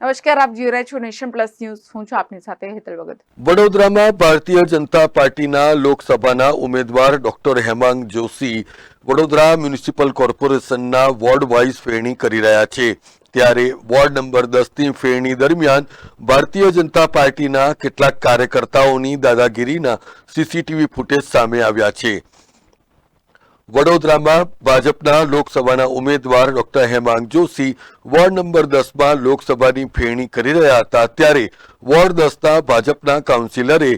નમસ્કાર, આપ જોઈ રહ્યા છો નેશન પ્લસ ન્યૂઝ. હું છું આપની સાથે હેતલ ભગત. વડોદરામાં ભારતીય જનતા પાર્ટીના લોકસભાના ઉમેદવાર ડોક્ટર હેમાંગ જોશી વડોદરા મ્યુનિસિપલ કોર્પોરેશનના વોર્ડ વાઇઝ ફેરણી કરી રહ્યા છે. ત્યારે વોર્ડ નંબર દસની ફેરણી દરમિયાન ભારતીય જનતા પાર્ટીના કેટલાક કાર્યકર્તાઓની દાદાગીરીના સીસીટીવી ફૂટેજ સામે આવ્યા છે. વડોદરામાં ભાજપના લોકસભાના ઉમેદવાર doctor Hemang Joshi ward number દસમાં લોકસભાની ફેરણી કરી રહ્યા હતા. ત્યારે વોર્ડ દસના ભાજપના કાઉન્સિલરે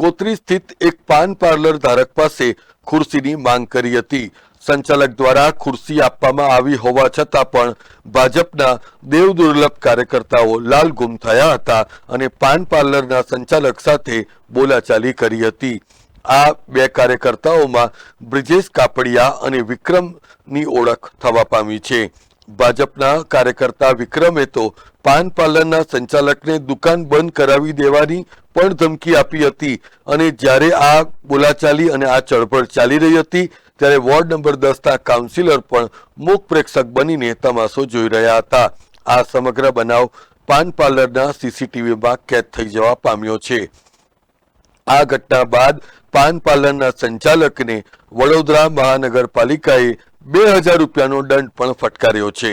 ગોત્રી સ્થિત એક પાન પાર્લર ધારક પાસે ખુરશીની માંગ કરી હતી. સંચાલક દ્વારા ખુરશી આપવામાં આવી હોવા છતાં પણ ભાજપના દેવ દુર્લભ કાર્યકર્તાઓ લાલ ગુમ થયા હતા અને પાન પાર્લરના સંચાલક સાથે બોલાચાલી કરી હતી. આ બે કાર્યકર્તાઓમાં બ્રિજેશ કાપડિયા અને વિક્રમની ઓળખ થવા પામી છે. ભાજપના કાર્યકર્તા વિક્રમે તો પાન પાર્લરના સંચાલકને દુકાન બંધ કરાવી દેવાની પણ ધમકી આપી હતી અને જ્યારે આ બોલાચાલી અને આ ચળબળ ચાલી રહી હતી, ત્યારે વોર્ડ નંબર દસના કાઉન્સિલર પણ મૂક પ્રેક્ષક બનીને તમાશો જોઈ રહ્યા હતા. આ સમગ્ર બનાવ પાન પાર્લરના સીસીટીવીમાં કેદ થઈ જવા પામ્યો છે. આ ઘટના બાદ પાન પાર્લરના સંચાલકને વડોદરા મહાનગરપાલિકાએ બે હજાર રૂપિયાનો દંડ પણ ફટકાર્યો છે.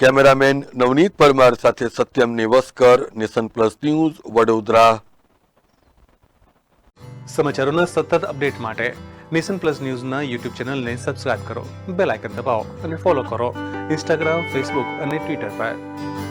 કેમેરામેન નવનીત પરમાર સાથે Satyam Nevaskar, nation plus news, Vadodara. સમાચારોના સતત અપડેટ માટે નેશન પ્લસ ન્યૂઝના યુટ્યુબ ચેનલને સબસ્ક્રાઇબ કરો, બેલ આઇકન દબાવો અને ફોલો કરો. ઇન્સ્ટાગ્રામ, ફેસબુક અને ટ્વિટર પર.